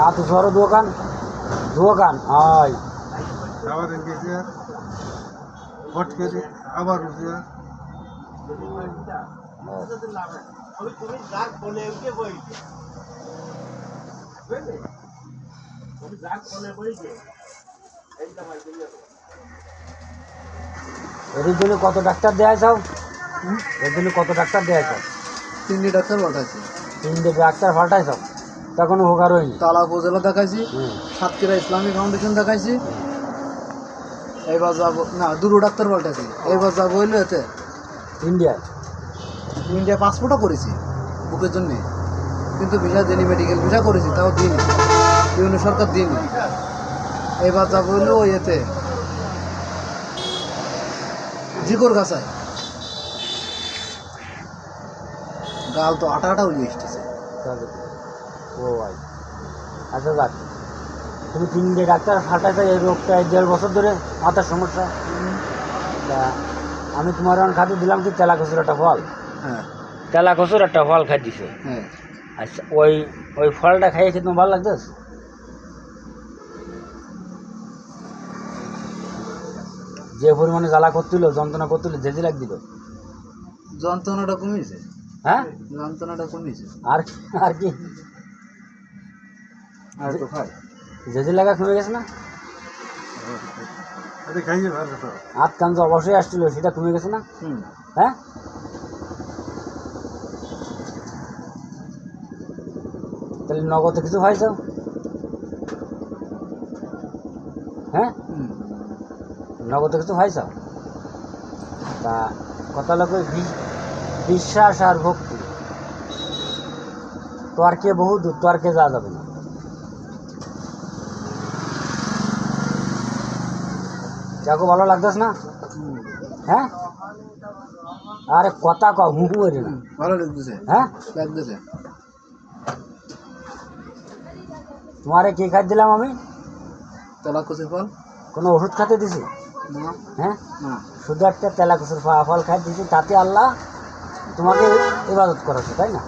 আতো সরো দোকান দোকান হয় আবার গেছে করে আবার উঠে এর জন্য কত ডাক্তার দেয়া চাও এর জন্য কত ডাক্তার দেয়া চাও তিনটি ডাক্তার পাঠাইছি। তিনটে ডাক্তার পাল্টাই চাও তা কোনো উপকার হয়নি। তালা উপজেলা দেখাইছি সাতক্ষীরা ইসলামিক ফাউন্ডেশন দেখাইছি। এইবার যাব না দুটো ডাক্তার পাল্টাইছি। এইবার যাব হইল এতে। ইন্ডিয়ায় ইন্ডিয়া পাসপোর্টও করেছি বুকের জন্য। কিন্তু ভিসা দিইনি মেডিকেল ভিসা করেছি তাও দিইনি। বিভিন্ন সরকার দিইনি। এবার যাব হইল ওই এতে। জিকোর গাছায়। গাল তো আটা আটা উলিয়ে তাহলে ও ভাই আচ্ছা যাক তুমি তিনটে ডাক্তার ফাটাইছো এই রোগটা এই দেড় বছর ধরে মাথার সমস্যা। তা আমি তোমার এখন খাতে দিলাম কি তেলা কচুর একটা ফল? হ্যাঁ। তেলা কচুর একটা ফল খাই দিছে। হ্যাঁ। আচ্ছা ওই ওই ফলটা খাইয়ে কি তোমার ভালো লাগতেছে? যে পরিমাণে জ্বালা করছিল যন্ত্রণা করছিল জেজে লাগ দিল যন্ত্রণাটা কমিয়েছে। হ্যাঁ? যন্ত্রণাটা কমিয়েছে। আর আর কি? আর একটু খাই লাগা কমে গেছে না? আরে ভালো তো হাত কান যে অবশ্যই আসছিল সেটা কমে গেছে না? হুম। হ্যাঁ? তাহলে নগদে কিছু হ্যাঁ? হুম। নগদে কিছু পাইছ তা? কথা লোক বিশ্বাস আর ভক্তি। তর্কে বহু দূর তর্কে যাওয়া যাবে না? যাকে ভালো লাগতেছ না? হ্যাঁ? আরে কথা কও হু এরি না। ভালো লাগতেছে। হ্যাঁ? লাগতেছে। তোমারে কি খাই দিলাম আমি? তেলা ফল। কোনো ওষুধ খাতে দিছি? না। হ্যাঁ? না। শুধু একটা তেলা কুচুর ফল খাই দিছি তাতে আল্লাহ তোমাকে ইবাদত করাচ্ছে তাই না?